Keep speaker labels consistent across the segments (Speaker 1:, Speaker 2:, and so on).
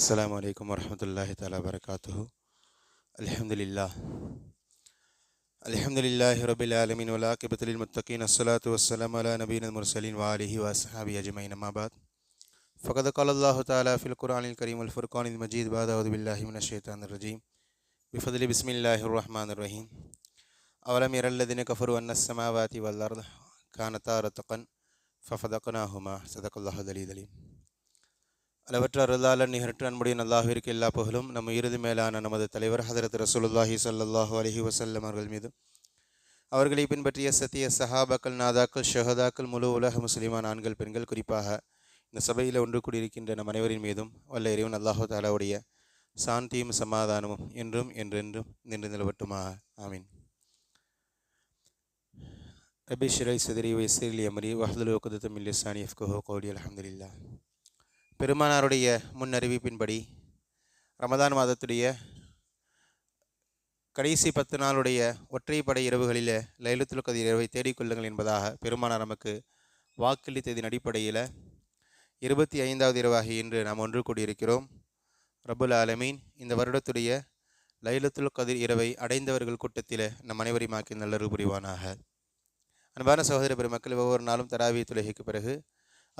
Speaker 1: السلام عليكم ورحمة الله تعالى അസ്സാം الحمد لله. തല വബർക്കാത്തു അലഹമുല്ല അലഹമുല്ലാഹി റബിലാലമീൻ വലാഖിബത്തലിൽ الصلاة والسلام على അല المرسلين മുർസലീൻ വാലിഹി أجمعين. ما بعد فقد قال الله تعالى في القرآن الكريم والفرقان المجيد. بعد أعوذ بالله من الشيطان الرجيم. بفضل بسم الله الرحمن الرحيم. أولم يرى الذين كفروا أن السماوات والأرض كانتا رتقا ففدقناهما صدق الله دليل دليل அளவற்ற அருளாளன் நிகழ்ற்ற அன்புடைய அல்லாஹிற்கு எல்லா புகழும். நம்ம இறுதி மேலான நமது தலைவர் ஹதரத் ரசூலுல்லாஹி சல்லாஹூ அலஹி வசல்லம் அவர்கள் மீதும் அவர்களை பின்பற்றிய சத்திய சஹாபாக்கள் நாதாக்கள் ஷஹதாக்கள் முழு உலக முஸ்லிமான ஆண்கள் பெண்கள் குறிப்பாக இந்த சபையில் ஒன்று கூடியிருக்கின்ற நம் அனைவரின் மீதும் வல்ல இறைவன் அல்லாஹு தாலாவுடைய சாந்தியும் சமாதானமும் என்றும் என்றென்றும் நின்று நிலவட்டுமாக. ஆமீன். ரபி ஷிரை சதிரி வைசிலி அமரி வஹதுல் வகுதத்தம் இல்லிசானி அஃப்கஹோ கோடி அலமதுல்லா பெருமானாருடைய முன் அறிவிப்பின்படி ரமதான் மாதத்துடைய கடைசி பத்து நாளுடைய ஒற்றைப்படை இரவுகளில் லைலத்துல் கதிர் இரவை தேடிக்கொள்ளுங்கள் என்பதாக பெருமானார் நமக்கு வாக்களித்ததின் அடிப்படையில் இருபத்தி ஐந்தாவது இரவாகி இன்று நாம் ஒன்று கூடியிருக்கிறோம். ரபுல் ஆலமீன் இந்த வருடத்துடைய லைலத்துல் கதிர் இரவை அடைந்தவர்கள் கூட்டத்தில் நம் அனைவரையும் ஆக்கி நல்லரு புரிவானாக. அன்பான சகோதர பெருமக்கள் ஒவ்வொரு நாளும் தராவிய துலகிக்கு பிறகு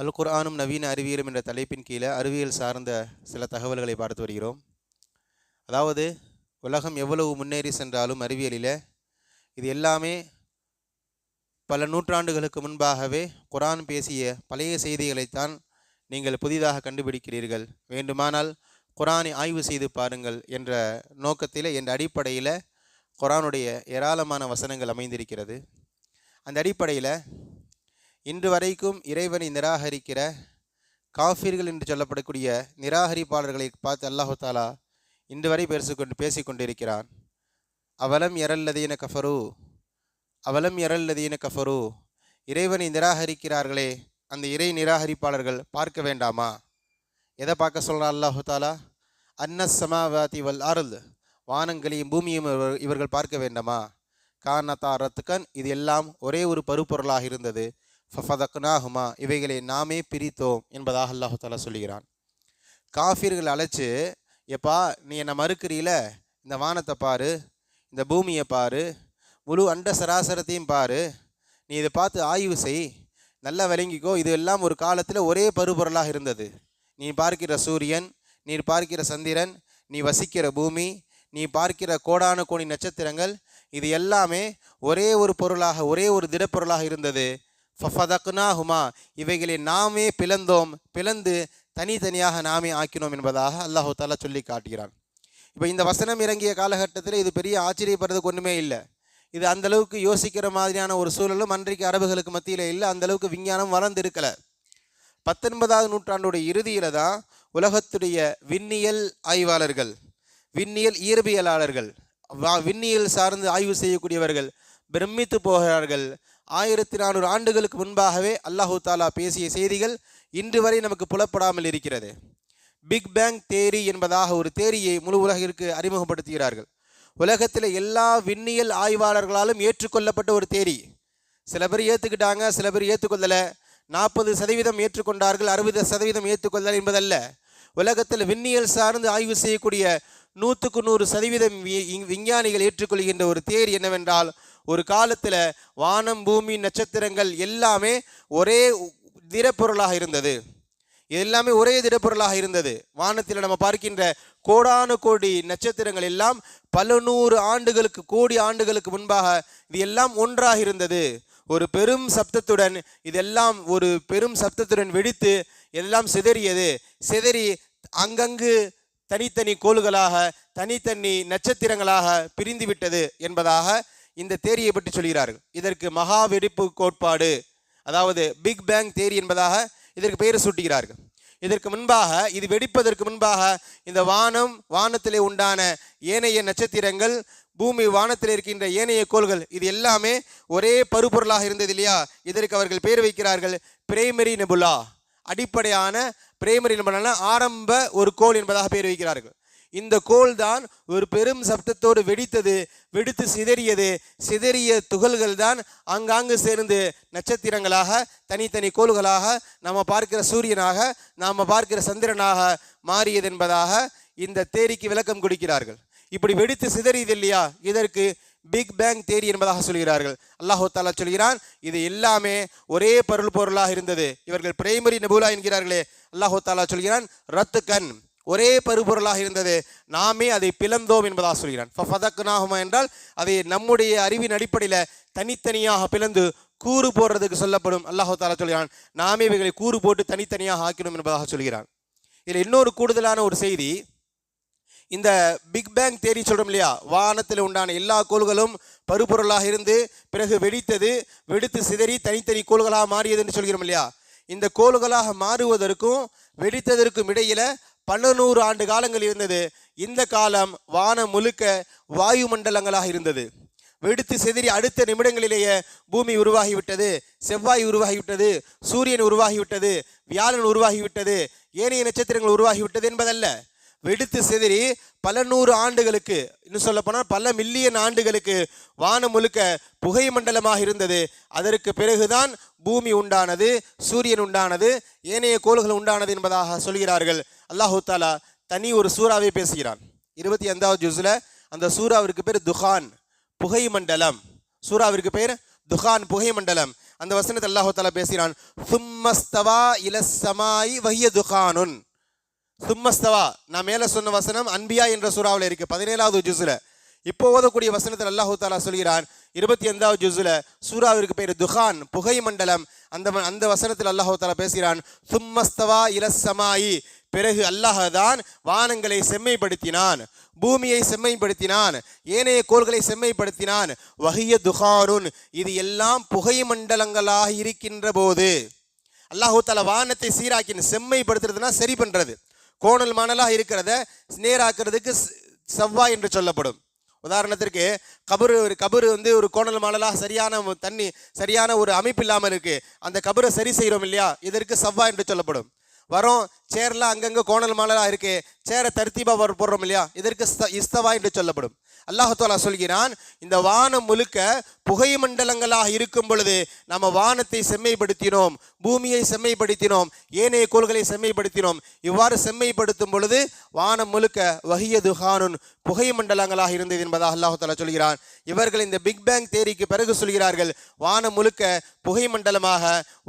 Speaker 1: அல் குர்ஆனும் நவீன அறிவியலும் என்ற தலைப்பின் கீழே அறிவியல் சார்ந்த சில தகவல்களை பார்த்து வருகிறோம். அதாவது உலகம் எவ்வளவு முன்னேறி சென்றாலும் அறிவியலில் இது எல்லாமே பல நூற்றாண்டுகளுக்கு முன்பாகவே குரான் பேசிய பழைய செய்திகளைத்தான் நீங்கள் புதிதாக கண்டுபிடிக்கிறீர்கள். வேண்டுமானால் குரானை ஆய்வு செய்து பாருங்கள் என்ற நோக்கத்தில் என்ற அடிப்படையில் குரானுடைய ஏராளமான வசனங்கள் அமைந்திருக்கிறது. அந்த அடிப்படையில் இன்று வரைக்கும் இறைவனை நிராகரிக்கிற காஃபிர்கள் என்று சொல்லப்படக்கூடிய நிராகரிப்பாளர்களை பார்த்து அல்லாஹு தாலா இன்று வரை பேசிக்கொண்டு பேசிக்கொண்டிருக்கிறான். அவலம் எரல்லதீன கஃபரு அவலம் எரல்லதீன கஃபரு இறைவனை நிராகரிக்கிறார்களே அந்த இறை நிராகரிப்பாளர்கள் பார்க்க வேண்டாமா? எதை பார்க்க சொல்கிறான் அல்லாஹு தாலா? அன்ன சமாவாதி வல் அருள் வானங்களையும் பூமியும் இவர்- இவர்கள் பார்க்க வேண்டாமா? காரணத்தா ரத்துக்கன் இது எல்லாம் ஒரே ஒரு பருப்பொருளாக இருந்தது. ஃபஃபதக்னாஹுமா இவைகளை நாமே பிரித்தோம் என்பதாக அல்லாஹு தாலா சொல்லுகிறான் காஃபிர்கள் அழைச்சி எப்பா நீ என்னை மறுக்கிறீல? இந்த வானத்தை பாரு இந்த பூமியை பாரு முழு அண்ட சராசரத்தையும் பாரு. நீ இதை பார்த்து ஆய்வு செய். நல்லா விளங்கிக்கோ. இது எல்லாம் ஒரு காலத்தில் ஒரே பருபொருளாக இருந்தது. நீ பார்க்கிற சூரியன் நீ பார்க்கிற சந்திரன் நீ வசிக்கிற பூமி நீ பார்க்கிற கோடானு கோடி நட்சத்திரங்கள் இது எல்லாமே ஒரே ஒரு பொருளாக ஒரே ஒரு திடப்பொருளாக இருந்தது. ஃபஃபதக்னாஹுமா இவைகளை நாமே பிளந்தோம் பிளந்து தனித்தனியாக நாமே ஆக்கினோம் என்பதாக அல்லாஹு தாலா சொல்லி காட்டுகிறான். இப்போ இந்த வசனம் இறங்கிய காலகட்டத்தில் இது பெரிய ஆச்சரியப்படுறதுக்கு ஒன்றுமே இல்லை. இது அந்தளவுக்கு யோசிக்கிற மாதிரியான ஒரு சூழலும் அன்றைக்கு அரபுகளுக்கு மத்தியில் இல்லை அந்த அளவுக்கு விஞ்ஞானம் வளர்ந்து இருக்கல. பத்தொன்பதாவது நூற்றாண்டுடைய இறுதியில தான் உலகத்துடைய விண்ணியல் ஆய்வாளர்கள் விண்ணியல் இயற்பியலாளர்கள் வா- விண்ணியல் சார்ந்து ஆய்வு செய்யக்கூடியவர்கள் பிரமித்து போகிறார்கள். ஆயிரத்தி நானூறு ஆண்டுகளுக்கு முன்பாகவே அல்லாஹு தாலா பேசிய செய்திகள் இன்று வரை நமக்கு புலப்படாமல் இருக்கிறது. பிக் பேங் தேரி என்பதாக ஒரு தேரியை முழு உலகிற்கு அறிமுகப்படுத்துகிறார்கள். உலகத்தில் எல்லா விண்ணியல் ஆய்வாளர்களாலும் ஏற்றுக்கொள்ளப்பட்ட ஒரு தேரி. சில பேர் ஏற்றுக்கிட்டாங்க சில பேர் ஏற்றுக்கொள்ளலை நாற்பது சதவீதம் ஏற்றுக்கொண்டார்கள் அறுபது சதவீதம் ஏற்றுக்கொள்ளல் என்பதல்ல. உலகத்தில் விண்ணியல் சார்ந்து ஆய்வு செய்யக்கூடிய நூற்றுக்கு நூறு சதவீதம் வி- விஞ்ஞானிகள் ஏற்றுக்கொள்கின்ற ஒரு தேர் என்னவென்றால் ஒரு காலத்தில் வானம் பூமி நட்சத்திரங்கள் எல்லாமே ஒரே திடப்பொருளாக இருந்தது. எல்லாமே ஒரே திடப்பொருளாக இருந்தது. வானத்தில் நம்ம பார்க்கின்ற கோடானு கோடி நட்சத்திரங்கள் எல்லாம் பல நூறு ஆண்டுகளுக்கு கோடி ஆண்டுகளுக்கு முன்பாக இது எல்லாம் ஒன்றாக இருந்தது. ஒரு பெரும் சப்தத்துடன் இதெல்லாம் ஒரு பெரும் சப்தத்துடன் வெடித்து எல்லாம் சிதறியது. சிதறி அங்கங்கு தனித்தனி கோள்களாக தனித்தனி நட்சத்திரங்களாக பிரிந்துவிட்டது என்பதாக இந்த தேரியை பற்றி சொல்கிறார்கள். இதற்கு மகா வெடிப்பு கோட்பாடு அதாவது பிக் பேங் தேரி என்பதாக இதற்கு பெயர் சூட்டுகிறார்கள். இதற்கு முன்பாக இது வெடிப்பதற்கு முன்பாக இந்த வானம் வானத்திலே உண்டான ஏனைய நட்சத்திரங்கள் பூமி வானத்தில் இருக்கின்ற ஏனைய கோள்கள் இது எல்லாமே ஒரே பருப்பொருளாக இருந்தது இல்லையா? இதற்கு அவர்கள் பெயர் வைக்கிறார்கள் பிரைமரி நெபுலா. அடிப்படையான பிரைமரி நெபுலான ஆரம்ப ஒரு கோள் என்பதாக பெயர் வைக்கிறார்கள். இந்த கோள் தான் ஒரு பெரும் சப்தத்தோடு வெடித்தது வெடித்து சிதறியது. சிதறிய துகள்கள் தான் ஆங்காங்கு சேர்ந்து நட்சத்திரங்களாக தனித்தனி கோள்களாக நாம் பார்க்கிற சூரியனாக நாம் பார்க்கிற சந்திரனாக மாறியது என்பதாக இந்த தேரிக்கு விளக்கம் கொடுக்கிறார்கள். இப்படி வெடித்து சிதறியது இல்லையா? இதற்கு பிக் பேங் தேரி என்பதாக சொல்கிறார்கள். அல்லாஹு தாலா சொல்கிறான் இது எல்லாமே ஒரே பொருள் பொருளாக இருந்தது. இவர்கள் பிரைமரி நபுலா என்கிறார்களே. அல்லாஹு தாலா சொல்கிறான் ரத்து கண் ஒரே பருப்பொருளாக இருந்தது. நாமே அதை பிளந்தோம் என்பதாக சொல்கிறான். ஃபதக்னாகுமா என்றால் அதை நம்முடைய அறிவின் அடிப்படையில் தனித்தனியாக பிளந்து கூறு போடுறதுக்கு சொல்லப்படும். அல்லாஹு தாலா சொல்கிறான் நாமே இவைகளை கூறு போட்டு தனித்தனியாக ஆக்கிடும் என்பதாக சொல்கிறான். இதில் இன்னொரு கூடுதலான ஒரு செய்தி இந்த பிக் பேங் தேரி சொல்கிறோம் இல்லையா? வானத்தில் உண்டான எல்லா கோள்களும் பருப்பொருளாக இருந்து பிறகு வெடித்தது வெடித்து சிதறி தனித்தனி கோள்களாக மாறியது என்று சொல்கிறோம் இல்லையா? இந்த கோள்களாக மாறுவதற்கும் வெடித்ததற்கும் இடையில பன்னநூறு ஆண்டு காலங்கள் இருந்தது. இந்த காலம் வானம் முழுக்க வாயு மண்டலங்களாக இருந்தது. வெடித்து சிதறி அடுத்த நிமிடங்களிலேயே பூமி உருவாகிவிட்டது. செவ்வாய் உருவாகிவிட்டது. சூரியன் உருவாகிவிட்டது. வியாழன் உருவாகிவிட்டது. ஏனைய நட்சத்திரங்கள் உருவாகிவிட்டது என்பதல்ல. வெடித்து சிதறி பல நூறு ஆண்டுகளுக்கு இன்னும் சொல்லப்போனால் பல மில்லியன் ஆண்டுகளுக்கு வானம் முழுக்க புகை மண்டலமாக இருந்தது. அதற்கு பிறகுதான் பூமி உண்டானது சூரியன் உண்டானது ஏனைய கோள்கள் உண்டானது என்பதாக சொல்கிறார்கள். அல்லாஹு தாலா தனி ஒரு சூறாவை பேசுகிறான். இருபத்தி ஐந்தாவது ஜூஸில் அந்த சூறாவிற்கு பேர் துஹான் புகை மண்டலம். சூறாவிற்கு பேர் துஹான் புகை மண்டலம். அந்த வசனத்தை அல்லாஹு தாலா பேசுகிறான். சும்மஸ்தவா இலசமாய் வஹிய துஹானுன். சும்மஸ்தவா நான் மேலே சொன்ன வசனம் அன்பியா என்ற சூறாவில் இருக்கு. பதினேழாவது ஜுஸில். இப்போ ஓதக்கூடிய வசனத்தில் அல்லாஹூ தாலா சொல்கிறான் இருபத்தி ஐந்தாவது ஜுஸில் சூறாவிற்கு பேர் துஹான் புகை மண்டலம். அந்த ம- அந்த வசனத்தில் அல்லாஹூ தாலா பேசுகிறான் சும்மஸ்தவா இலசமாயி பிறகு அல்லாஹ் தான் வானங்களை செம்மைப்படுத்தினான் பூமியை செம்மைப்படுத்தினான் ஏனைய கோள்களை செம்மைப்படுத்தினான். வகிய துஹானுன் இது எல்லாம் புகை மண்டலங்களாக இருக்கின்ற போது அல்லாஹூ தாலா வானத்தை சீராக்கின செம்மைப்படுத்துறதுனா சரி பண்ணுறது கோணல் மணலாக இருக்கிறத நேராக்குறதுக்கு செவ்வாய் என்று சொல்லப்படும். உதாரணத்திற்கு கபரு ஒரு கபரு வந்து ஒரு கோணல் மணலாக சரியான தண்ணி சரியான ஒரு அமைப்பு இல்லாமல் இருக்குது அந்த கபரை சரி செய்கிறோம் இல்லையா? இதற்கு செவ்வாய் என்று சொல்லப்படும். வரோம் சேர்லாம் அங்கங்கே கோணல் மணலாக இருக்குது சேரை தர்த்தீபா போடுறோம் இல்லையா? இதற்கு ஸ்த- இஸ்தவா என்று சொல்லப்படும். அல்லாஹத்தாலா சொல்கிறான் இந்த வானம் முழுக்க புகை மண்டலங்களாக இருக்கும் பொழுது நம்ம வானத்தை செம்மைப்படுத்தினோம் பூமியை செம்மைப்படுத்தினோம் ஏனைய கோள்களை செம்மைப்படுத்தினோம். இவ்வாறு செம்மைப்படுத்தும் பொழுது வானம் முழுக்க வஹிய துஹானுன் புகை மண்டலங்களாக இருந்தது என்பதாக அல்லாஹத்தாலா சொல்கிறான். இவர்கள் இந்த பிக் பேங் தேரிக்கு பிறகு சொல்கிறார்கள் வானம் முழுக்க புகை மண்டலமாக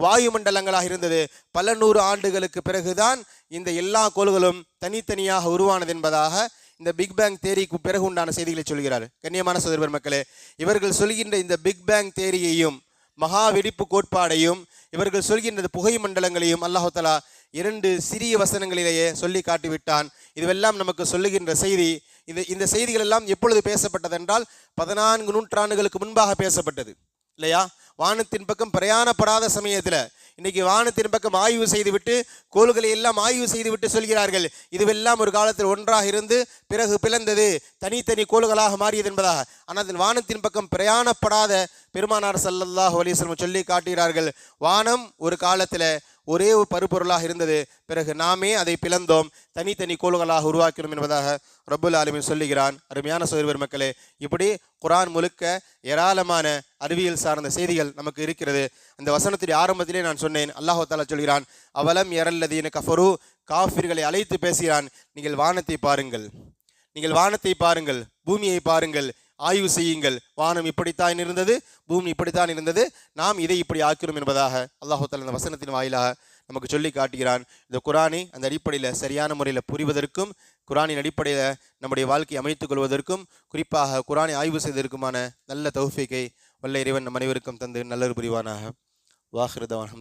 Speaker 1: வாயு மண்டலங்களாக இருந்தது. பல நூறு ஆண்டுகளுக்கு பிறகுதான் இந்த எல்லா கோள்களும் தனித்தனியாக உருவானது என்பதாக இந்த பிக் பேங் தேரிக்கு பிறகு உண்டான செய்திகளை சொல்கிறார். கண்ணியமான சோதர் மக்களே இவர்கள் சொல்கின்ற இந்த பிக் பேங் தேரியையும் மகா வெடிப்பு கோட்பாடையும் இவர்கள் சொல்கின்ற புகை மண்டலங்களையும் அல்லாஹாலா இரண்டு சிறிய வசனங்களிலேயே சொல்லி காட்டிவிட்டான். இதுவெல்லாம் நமக்கு சொல்லுகின்ற செய்தி. இது இந்த செய்திகள் எல்லாம் எப்பொழுது பேசப்பட்டதென்றால் பதினான்கு நூற்றாண்டுகளுக்கு முன்பாக பேசப்பட்டது. இல்லையா? வானத்தின் பக்கம் பிரயாணப்படாத சமயத்தில் இன்னைக்கு வானத்தின் பக்கம் ஆய்வு செய்துவிட்டு கோள்களை எல்லாம் ஆய்வு செய்துவிட்டு சொல்கிறார்கள். இதுவெல்லாம் ஒரு காலத்தில் ஒன்றாக இருந்து பிறகு பிளந்தது. தனித்தனி கோள்களாக மாறியது என்பதாக. ஆனால் அதன் வானத்தின் பக்கம் பிரயாணப்படாத பெருமானார் சல்லல்லாஹ் அலிஸ்லம் சொல்லி காட்டுகிறார்கள். வானம் ஒரு காலத்தில் ஒரே ஒரு பருப்பொருளாக இருந்தது. பிறகு நாமே அதை பிளந்தோம். தனித்தனி கோள்களாக உருவாக்கினோம் என்பதாக ரபுல் ஆலமின் சொல்லுகிறான். அருமையான சோதரிவர் மக்களே இப்படி குரான் முழுக்க ஏராளமான அறிவியல் சார்ந்த செய்திகள் நமக்கு இருக்கிறது. அந்த வசனத்தின் ஆரம்பத்திலே நான் சொன்னேன். அல்லாஹ் தாலா சொல்கிறான் அவலம் எரல்லதீன கஃபரு? காஃபிர்களை அழைத்து பேசுகிறான் நீங்கள் வானத்தை பாருங்கள். நீங்கள் வானத்தை பாருங்கள். பூமியை பாருங்கள். ஆய்வு செய்யுங்கள். வானம் இப்படித்தான் இருந்தது பூமி இப்படித்தான் இருந்தது. நாம் இதை இப்படி ஆக்கிறோம் என்பதாக அல்லாஹு இந்த வசனத்தின் வாயிலாக நமக்கு சொல்லி காட்டுகிறான். இந்த குரானை அந்த அடிப்படையில் சரியான முறையில் புரிவதற்கும் குரானின் அடிப்படையில் நம்முடைய வாழ்க்கையை அமைத்துக் கொள்வதற்கும் குறிப்பாக குரானை ஆய்வு செய்வதற்குமான நல்ல தௌஃபிக்கை வல்ல இறைவன் நம் அனைவருக்கும் தந்து நல்லொரு புரிவானாக. வாஹிருதவான்